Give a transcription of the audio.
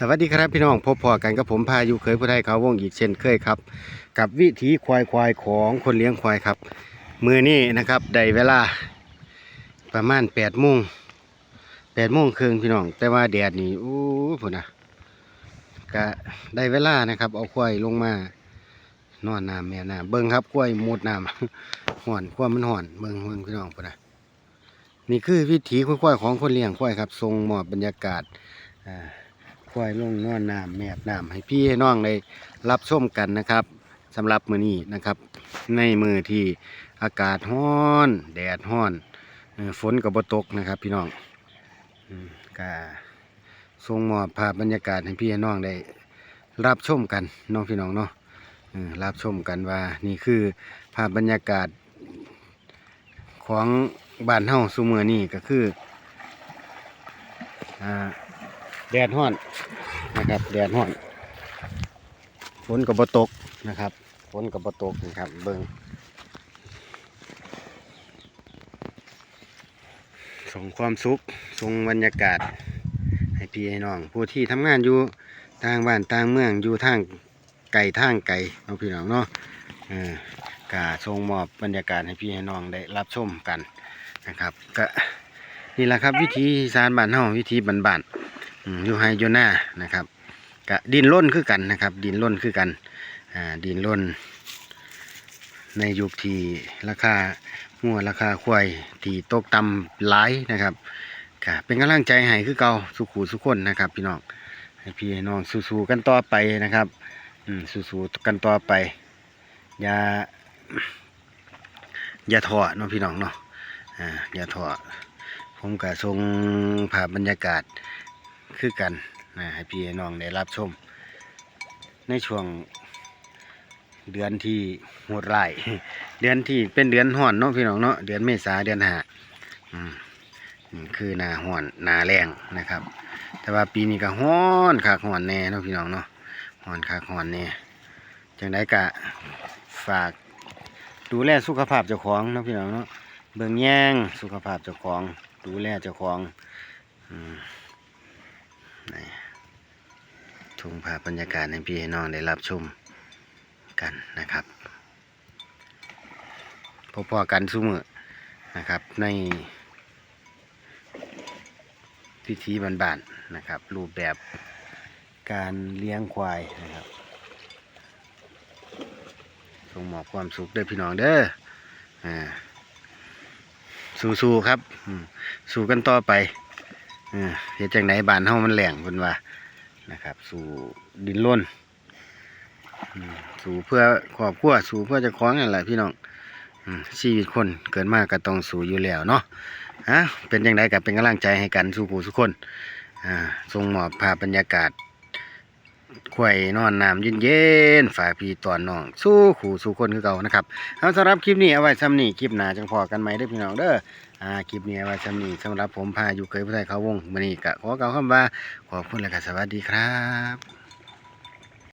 สวัสดีครับพี่น้องพบพอกันกับผมพายุเคยผู้ไทยเขาวงอีกเช่นเคยครับ กับวิถีควายควายของคนเลี้ยงควายครับ มือนี้นะครับได้เวลา ประมาณแปดโมงแปดโมงครึ่งพี่น้อง แต่ว่าแดดนี่อู้พุ่นะก็ได้เวลานะครับ เอาควายลงมานอนน้ำแม่น้ำเบิ้งครับควายมุดน้ำห่อนควายมันห่อนเบิ้งเบิ้งพี่น้องพุ่นะนี่คือวิถีควายของคนเลี้ยงควายครับ ทรงหมอบบรรยากาศอ่า ควายลงนอนน้ำแมบน้ำให้พี่ให้น้องได้รับชมกันนะครับสำหรับมือนี้นะครับ ในมือที่อากาศร้อนแดดร้อนเอ่อฝนกับบตกนะครับ พี่น้องก็ทรงมอบภาพบรรยากาศให้พี่ให้น้องได้รับชมกันน้องพี่น้องเนาะรับชมกันว่านี่คือภาพบรรยากาศของบ้านเฮาสุมือนี้ก็คืออ่า แดดห้อนนะครับแดดห้อนฝนกับบตกนะครับฝนกับบตกนะครับเบิงส่งความสุขส่งบรรยากาศ ให้พี่ให้น้อง ผู้ที่ทำงานอยู่ต่างบ้านต่างเมืองอยู่ทางไก่ทางไก่น้องพี่น้องเนาะออกาส่งมอบบรรยากาศให้พี่ให้น้องได้รับชมกันนะครับ ก็นี่แหละครับวิธีอีสารบ้านเฮาวิธีบ้านๆ อยู่ไฮโยน่านะครับกะดินล้นคือกันนะครับ ดินล้นคือกันอ่าดินล้น ในยุคที่ราคาหัวราคาควายที่ตกต่ำหลายนะครับกะเป็นกำลังใจให้คือเก่าสุขูสุขคนนะครับ พี่น้องให้พี่น้องสู้ๆกันต่อไปนะครับอืมสู้ๆกันต่อไป อย่าอย่าท้อเนาะพี่น้องเนาะอ่าอย่าท้อผมก็ทรงภาพบรรยากาศ คือกันนะให้พี่น้องได้รับชม ในช่วงเดือนที่โหดร้ายเดือนที่เป็นเดือนห้อนเนาะพี่น้องเนาะเดือนเมษาเดือนหาอืมคือนาห้อนนาแรงนะครับ แต่ว่าปีนี้ก็ห้อนคักห้อนแน่เนาะพี่น้องเนาะห้อนคักห้อนแน่จังไดกะฝากดูแลสุขภาพเจ้าของเนาะพี่น้องเนาะเบิ่งแย่งสุขภาพเจ้าของ ดูแลเจ้าของอืม นี่ทุ่งภาพบรรยากาศให้พี่ให้น้องได้รับชมกันนะครับพบพอกันสู้มือนะครับ ในพิธีบ้านๆนะครับ รูปแบบการเลี้ยงควายนะครับส่งมอบความสุขเด้อพี่น้องเด้ออ่าสู้ๆครับ สู้กันต่อไป เฮ็ดจังไหนบานเฮามันแหลงเพิ่นว่านะครับ สู่ดินร่นสู่เพื่อครอบครัวสู่เพื่อจะคล้องนั่นแหละพี่น้องชีวิตคนเกิดมาก็ต้องสู่อยู่แล้วเนาะฮะเป็นยังไงกับเป็นกำลังใจให้กันสู่ผู้ทุกคนอ่าส่งมอบภาพบรรยากาศ ข่อยนอนน้ำเย็นๆ ฝ่าพี่ตอนน้อง สู้ขู่สู้คนคือเก่านะครับเอาสำหรับคลิปนี้เอาไว้ซ้ำนี่คลิปหน้าจังพอกันไหมเด้อพี่น้องเด้ออ่าคลิปนี้เอาไว้สำนีสำหรับผมพาอยู่เคยผู้ใดเขาวงมันนี่กะขอเกล่าคำว่าขอบคุณและก็สวัสดีครับ